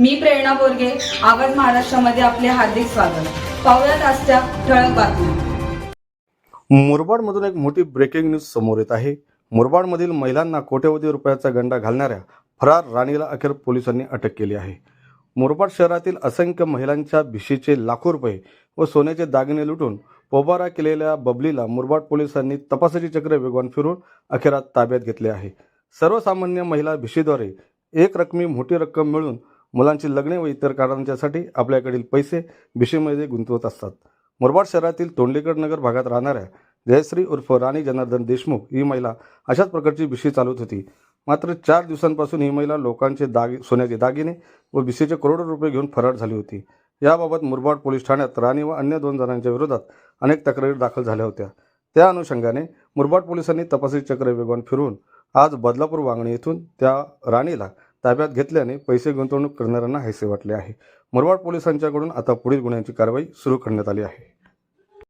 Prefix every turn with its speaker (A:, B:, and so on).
A: मी प्रेरणा बोरगे आवाज महाराष्ट्रामध्ये आपले हार्दिक स्वागत. पाहुयात आजच्या ठळक बातम्या.
B: मुरबाडमधून एक मोठी ब्रेकिंग न्यूज समोर येत आहे. मुरबाडमधील महिलांना कोट्यवधी रुपयाचा गंडा घालणाऱ्या फरार राणीला अखेर पोलिसांनी अटक केली आहे. मुरबाड शहरातील असंख्य महिलांच्या भिशीचे लाखो रुपये व सोन्याचे दागिने लुटून पोबारा केलेल्या बबलीला मुरबाड पोलिसांनी तपासाची चक्र वेगवान फिरून अखेरात ताब्यात घेतले आहे. सर्वसामान्य महिला भिशीद्वारे एक रकमी मोठी रक्कम मिळून मुलांची लग्ने व इतर कारणांच्यासाठी आपल्याकडील पैसे भिशीमध्ये गुंतवत असतात. मुरबाड शहरातील तोंडेकर नगर भागात राहणाऱ्या जयश्री उर्फ राणी जनार्दन देशमुख ही महिला अशाच प्रकारची भिशी चालवत होती. मात्र चार दिवसांपासून ही महिला लोकांचे दागि सोन्याचे दागिने व भिशीचे करोडो रुपये घेऊन फरार झाली होती. याबाबत मुरबाड पोलीस ठाण्यात राणी व अन्य दोन जणांच्या विरोधात अनेक तक्रारी दाखल झाल्या होत्या. त्या अनुषंगाने मुरबाड पोलिसांनी तपासी चक्र वेगवान फिरवून आज बदलापूर वांगणी येथून त्या राणीला ताब्यात घेतल्याने पैसे गुंतवणूक करणाऱ्यांना हैसे वाटले आहे. मुरबाड पोलिसांच्याकडून आता पुढील गुन्ह्यांची कारवाई सुरू करण्यात आली आहे.